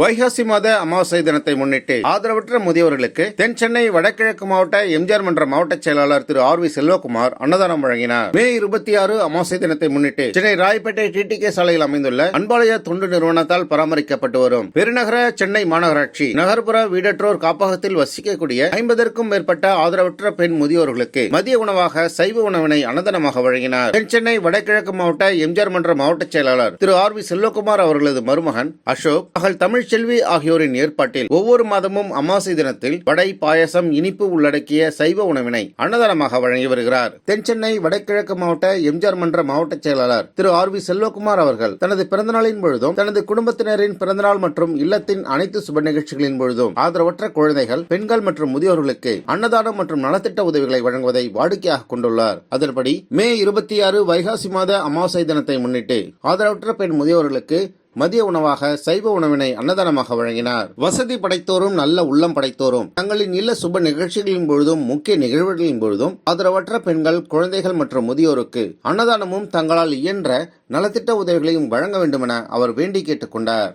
வைகாசி மாத அமாவாசை தினத்தை முன்னிட்டு ஆதரவற்ற முதியவர்களுக்கு தென் சென்னை வடகிழக்கு மாவட்ட எம்ஜிஆர் மன்ற மாவட்ட செயலாளர் திரு ஆர் வி செல்வகுமார் அன்னதானம் வழங்கினார். மே இருபத்தி ஆறு அமாவாசை தினத்தை முன்னிட்டு சென்னை ராயப்பேட்டை டிடிகே சாலையில் அமைந்துள்ள அன்பாலய தொண்டு நிறுவனத்தால் பராமரிக்கப்பட்டு வரும் பெருநகர சென்னை மாநகராட்சி நகர்ப்புற வீடற்றோர் காப்பகத்தில் வசிக்கக்கூடிய ஐம்பதற்கும் மேற்பட்ட ஆதரவற்ற பெண் முதியோர்களுக்கு மதிய உணவாக சைவ உணவினை அன்னதானமாக வழங்கினார். தென் சென்னை வடகிழக்கு மாவட்ட எம்ஜிஆர் மன்ற மாவட்ட செயலாளர் திரு ஆர் வி செல்வகுமார் அவர்களது மருமகன் அசோக் மகள் தமிழ்ச்செல்வி ஆகியோரின் ஏற்பாட்டில் ஒவ்வொரு மாதமும் அமாவாசை தினத்தில் வடை பாயசம் இனிப்பு உள்ளடக்கிய சைவ உணவினை அன்னதானமாக வழங்கி வருகிறார். தென் சென்னை வடகிழக்கு மாவட்ட எம்ஜிஆர் மன்ற மாவட்ட செயலாளர் திரு ஆர் வி செல்வகுமார் அவர்கள் தனது பிறந்தநாளின் பொழுதும் தனது குடும்பத்தினரின் பிறந்தநாள் மற்றும் இல்லத்தின் அனைத்து சுப நிகழ்ச்சிகளின் பொழுதும் ஆதரவற்ற குழந்தைகள் பெண்கள் மற்றும் முதியோர்களுக்கு அன்னதானம் மற்றும் நலத்திட்ட உதவிகளை வழங்குவதை வாடிக்கையாக கொண்டுள்ளார். அதன்படி மே இருபத்தி ஆறு வைகாசி மாத அமாவாசை தினத்தை முன்னிட்டு ஆதரவற்ற பெண் முதியோர்களுக்கு மதிய உணவாக சைவ உணவினை அன்னதானமாக வழங்கினார். வசதி படைத்தோரும் நல்ல உள்ளம் படைத்தோரும் தங்களின் இல்ல சுப நிகழ்ச்சிகளின் பொழுதும் முக்கிய நிகழ்வுகளின் பொழுதும் ஆதரவற்ற பெண்கள் குழந்தைகள் மற்றும் முதியோருக்கு அன்னதானமும் தங்களால் இயன்ற நலத்திட்ட உதவிகளையும் வழங்க வேண்டுமென அவர் வேண்டி கேட்டுக்கொண்டார்